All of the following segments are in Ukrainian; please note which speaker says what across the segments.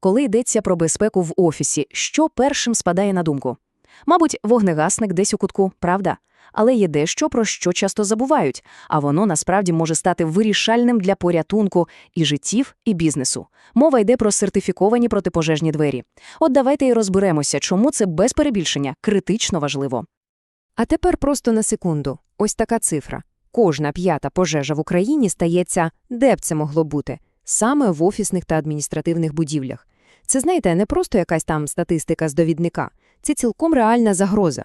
Speaker 1: Коли йдеться про безпеку в офісі, що першим спадає на думку? Мабуть, вогнегасник десь у кутку, правда? Але є дещо, про що часто забувають, а воно насправді може стати вирішальним для порятунку і життів, і бізнесу. Мова йде про сертифіковані протипожежні двері. От давайте і розберемося, чому це без перебільшення критично важливо.
Speaker 2: А тепер просто на секунду. Ось така цифра. Кожна п'ята пожежа в Україні стається, де б це могло бути, саме в офісних та адміністративних будівлях. Це, знаєте, не просто якась там статистика з довідника, це цілком реальна загроза.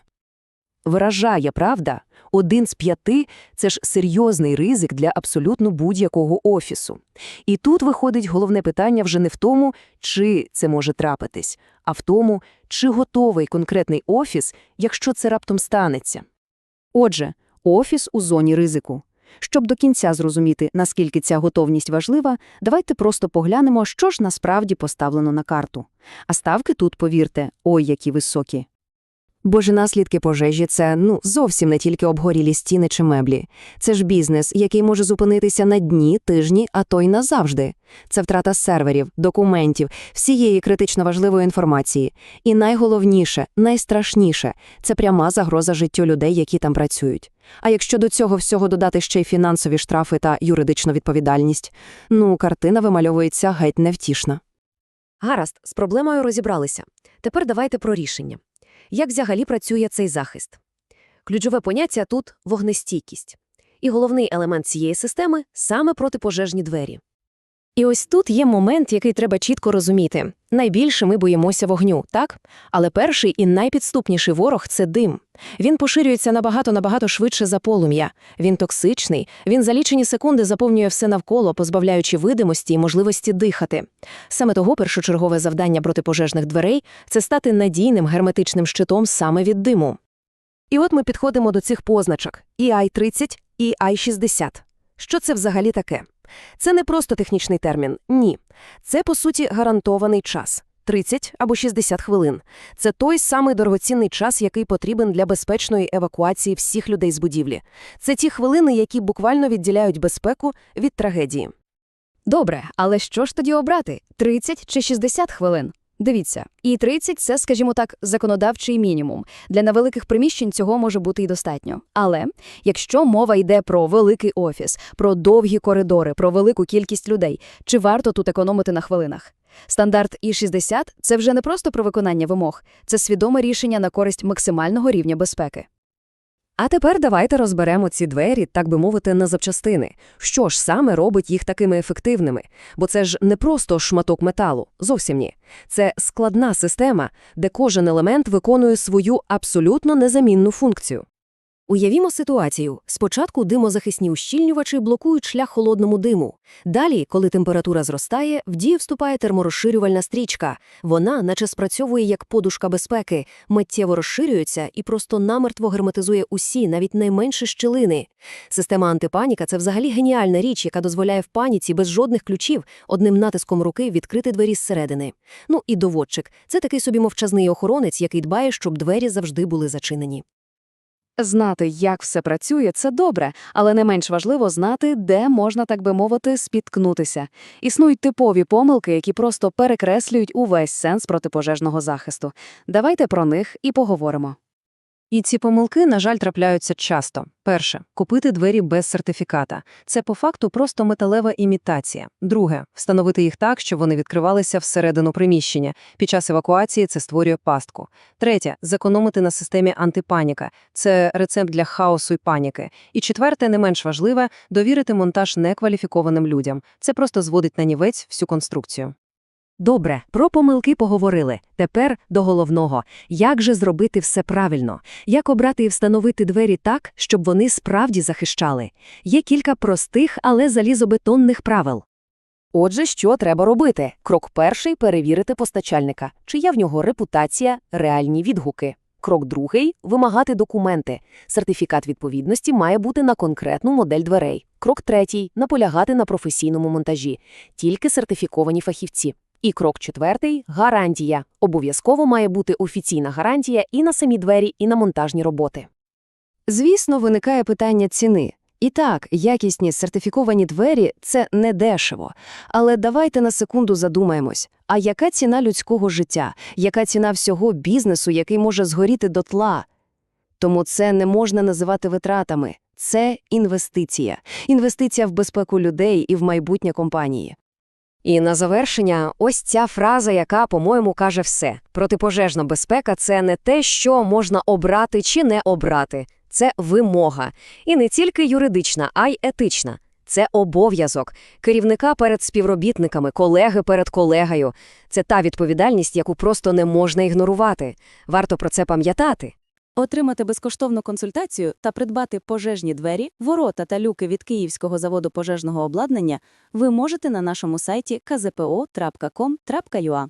Speaker 1: Вражає, правда? Один з п'яти – це ж серйозний ризик для абсолютно будь-якого офісу. І тут виходить головне питання вже не в тому, чи це може трапитись, а в тому, чи готовий конкретний офіс, якщо це раптом станеться. Отже, офіс у зоні ризику. Щоб до кінця зрозуміти, наскільки ця готовність важлива, давайте просто поглянемо, що ж насправді поставлено на карту. А ставки тут, повірте, ой, які високі. Бо ж наслідки пожежі – це, ну, зовсім не тільки обгорілі стіни чи меблі. Це ж бізнес, який може зупинитися на дні, тижні, а то й назавжди. Це втрата серверів, документів, всієї критично важливої інформації. І найголовніше, найстрашніше – це пряма загроза життю людей, які там працюють. А якщо до цього всього додати ще й фінансові штрафи та юридичну відповідальність, ну, картина вимальовується геть невтішна.
Speaker 3: Гаразд, з проблемою розібралися. Тепер давайте про рішення. Як взагалі працює цей захист? Ключове поняття тут – вогнестійкість. І головний елемент цієї системи – саме протипожежні двері.
Speaker 1: І ось тут є момент, який треба чітко розуміти. Найбільше ми боїмося вогню, так? Але перший і найпідступніший ворог – це дим. Він поширюється набагато-набагато швидше за полум'я. Він токсичний, він за лічені секунди заповнює все навколо, позбавляючи видимості і можливості дихати. Саме того першочергове завдання протипожежних дверей – це стати надійним герметичним щитом саме від диму. І от ми підходимо до цих позначок – EI-30 і EI-60. Що це взагалі таке? Це не просто технічний термін, ні. Це, по суті, гарантований час. 30 або 60 хвилин. Це той самий дорогоцінний час, який потрібен для безпечної евакуації всіх людей з будівлі. Це ті хвилини, які буквально відділяють безпеку від трагедії.
Speaker 4: Добре, але що ж тоді обрати? 30 чи 60 хвилин? Дивіться, і 30 – це, скажімо так, законодавчий мінімум. Для невеликих приміщень цього може бути і достатньо. Але якщо мова йде про великий офіс, про довгі коридори, про велику кількість людей, чи варто тут економити на хвилинах? Стандарт І-60 – це вже не просто про виконання вимог, це свідоме рішення на користь максимального рівня безпеки.
Speaker 3: А тепер давайте розберемо ці двері, так би мовити, на запчастини. Що ж саме робить їх такими ефективними? Бо це ж не просто шматок металу, зовсім ні. Це складна система, де кожен елемент виконує свою абсолютно незамінну функцію. Уявімо ситуацію. Спочатку димозахисні ущільнювачі блокують шлях холодному диму. Далі, коли температура зростає, в дію вступає терморозширювальна стрічка. Вона, наче спрацьовує як подушка безпеки, миттєво розширюється і просто намертво герметизує усі, навіть найменші щілини. Система антипаніка – це взагалі геніальна річ, яка дозволяє в паніці без жодних ключів одним натиском руки відкрити двері зсередини. Ну і доводчик – це такий собі мовчазний охоронець, який дбає, щоб двері завжди були зачинені.
Speaker 4: Знати, як все працює, це добре, але не менш важливо знати, де можна, так би мовити, спіткнутися. Існують типові помилки, які просто перекреслюють увесь сенс протипожежного захисту. Давайте про них і поговоримо.
Speaker 2: І ці помилки, на жаль, трапляються часто. Перше – купити двері без сертифіката. Це по факту просто металева імітація. Друге – встановити їх так, щоб вони відкривалися всередину приміщення. Під час евакуації це створює пастку. Третє – зекономити на системі антипаніка. Це рецепт для хаосу і паніки. І четверте, не менш важливе – довірити монтаж некваліфікованим людям. Це просто зводить на нівець всю конструкцію.
Speaker 3: Добре, про помилки поговорили. Тепер до головного. Як же зробити все правильно? Як обрати і встановити двері так, щоб вони справді захищали? Є кілька простих, але залізобетонних правил.
Speaker 1: Отже, що треба робити? Крок перший – перевірити постачальника. Чи є в нього репутація, реальні відгуки. Крок другий – вимагати документи. Сертифікат відповідності має бути на конкретну модель дверей. Крок третій – наполягати на професійному монтажі. Тільки сертифіковані фахівці. І крок четвертий – гарантія. Обов'язково має бути офіційна гарантія і на самі двері, і на монтажні роботи.
Speaker 2: Звісно, виникає питання ціни.
Speaker 3: І так, якісні сертифіковані двері – це не дешево. Але давайте на секунду задумаємось. А яка ціна людського життя? Яка ціна всього бізнесу, який може згоріти дотла? Тому це не можна називати витратами. Це інвестиція. Інвестиція в безпеку людей і в майбутнє компанії. І на завершення ось ця фраза, яка, по-моєму, каже все. Протипожежна безпека – це не те, що можна обрати чи не обрати. Це вимога. І не тільки юридична, а й етична. Це обов'язок. Керівника перед співробітниками, колеги перед колегою. Це та відповідальність, яку просто не можна ігнорувати. Варто про це пам'ятати.
Speaker 2: Отримати безкоштовну консультацію та придбати пожежні двері, ворота та люки від Київського заводу пожежного обладнання ви можете на нашому сайті kzpo.com.ua.